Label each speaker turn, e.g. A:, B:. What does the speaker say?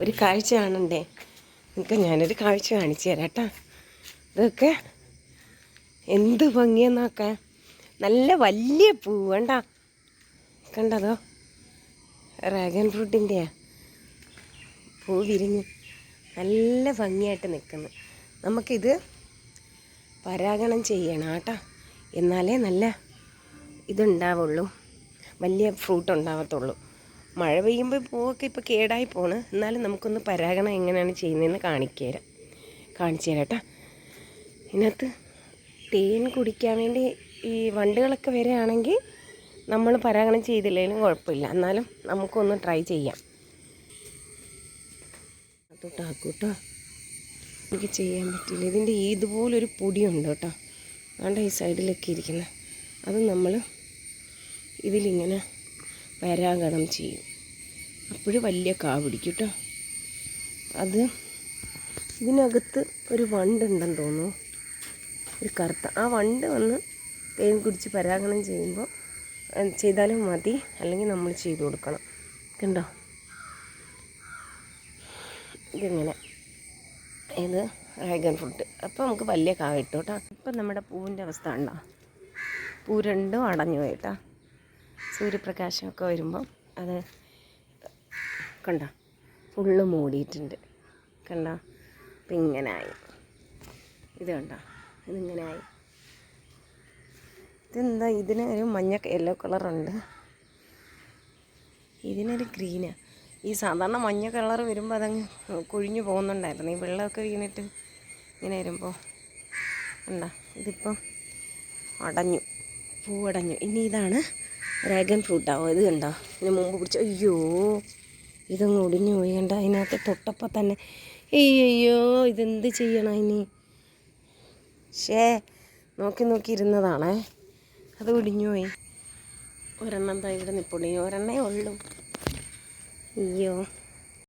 A: ഒരു കാഴ്ച കാണണ്ടേ? നിങ്ങൾക്ക് ഞാനൊരു കാഴ്ച കാണിച്ചു തരാം കേട്ടോ ഇതൊക്കെ എന്ത് ഭംഗിയെന്നൊക്കെ? നല്ല വലിയ പൂ വേണ്ട. കണ്ടതോ? റാഗൻ ഫ്രൂട്ടിന്റെയാ പൂ വിരിഞ്ഞ് നല്ല ഭംഗിയായിട്ട് നിൽക്കുന്നു. നമുക്കിത് പരാഗണം ചെയ്യണം കേട്ടോ എന്നാലേ നല്ല ഇതുണ്ടാവുള്ളൂ. വലിയ ഫ്രൂട്ട് ഉണ്ടാവത്തുള്ളൂ. മഴ പെയ്യുമ്പോൾ പൂവൊക്കെ ഇപ്പോൾ കേടായി പോണ്. എന്നാലും നമുക്കൊന്ന് പരാഗണം എങ്ങനെയാണ് ചെയ്യുന്നതെന്ന് കാണിച്ചു തരാം കാണിച്ചു തരാം കേട്ടോ ഇതിനകത്ത് തേൻ കുടിക്കാൻ വേണ്ടി ഈ വണ്ടുകളൊക്കെ വരികയാണെങ്കിൽ നമ്മൾ പരാഗണം ചെയ്തില്ലെങ്കിലും കുഴപ്പമില്ല. എന്നാലും നമുക്കൊന്ന് ട്രൈ ചെയ്യാം. തൊട്ടാക്കൂട്ടോ എനിക്ക് ചെയ്യാൻ പറ്റില്ല. ഇതിന്റെ ഇതുപോലൊരു പൊടിയുണ്ട് കേട്ടോ. അതുകൊണ്ട് ഈ സൈഡിലൊക്കെ ഇരിക്കുന്നത് അത് നമ്മൾ ഇതിലിങ്ങനെ പരാഗണം ചെയ്യും. അപ്പോഴും വലിയ കാ പിടിക്കും കേട്ടോ അത് ഇതിനകത്ത് ഒരു വണ്ടുണ്ടെന്ന് തോന്നുന്നു. ഒരു കറുത്ത. ആ വണ്ട് വന്ന് തേൻ കുടിച്ച് പരാഗണം ചെയ്യുമ്പോൾ ചെയ്താലും മതി. അല്ലെങ്കിൽ നമ്മൾ ചെയ്തു കൊടുക്കണം. കണ്ടോ? ഇതിങ്ങനെ? ഇത് ഡ്രാഗൺ ഫ്രൂട്ട്. അപ്പോൾ നമുക്ക് വലിയ കാ കിട്ടും കേട്ടോ ഇപ്പം നമ്മുടെ പൂവിന്റെ അവസ്ഥ ഉണ്ടോ പൂ രണ്ടും അടഞ്ഞു പോയി കേട്ടോ സൂര്യപ്രകാശമൊക്കെ വരുമ്പം അത് കണ്ടോ? ഫുള്ള് മൂടിയിട്ടുണ്ട്. കണ്ട? അപ്പം ഇങ്ങനായി ഇത് കണ്ട? ഇതിങ്ങനായി ഇതെന്താ? ഇതിന് ഒരു മഞ്ഞ യെല്ലോ കളറുണ്ട് ഇതിനൊരു ഗ്രീനാണ് ഈ സാധാരണ മഞ്ഞ കളർ വരുമ്പോൾ അതങ്ങ് കൊഴിഞ്ഞു പോകുന്നുണ്ടായിരുന്നു. ഈ വെള്ളമൊക്കെ വീണിട്ട് ഇങ്ങനെ വരുമ്പോൾ ഉണ്ട ഇതിപ്പം അടഞ്ഞു. പൂവടഞ്ഞു. ഇനി ഇതാണ് ഡ്രാഗൺ ഫ്രൂട്ടാവും ഇത് കണ്ടോ? ഇതിന് മുമ്പ് പിടിച്ചു അയ്യോ! ഇതങ്ങ് ഒടിഞ്ഞു പോയി. അതിനകത്ത് തൊട്ടപ്പോൾ തന്നെ അയ്യോ ഇതെന്ത് ചെയ്യണം ഇനി? ഷേ നോക്കി നോക്കി ഇരുന്നതാണേ. അത് ഒടിഞ്ഞു പോയി. ഒരെണ്ണം തൈ ഇവിടെ നിൽപ്പുണ്ട് ഒരെണ്ണേ ഉള്ളൂ. അയ്യോ.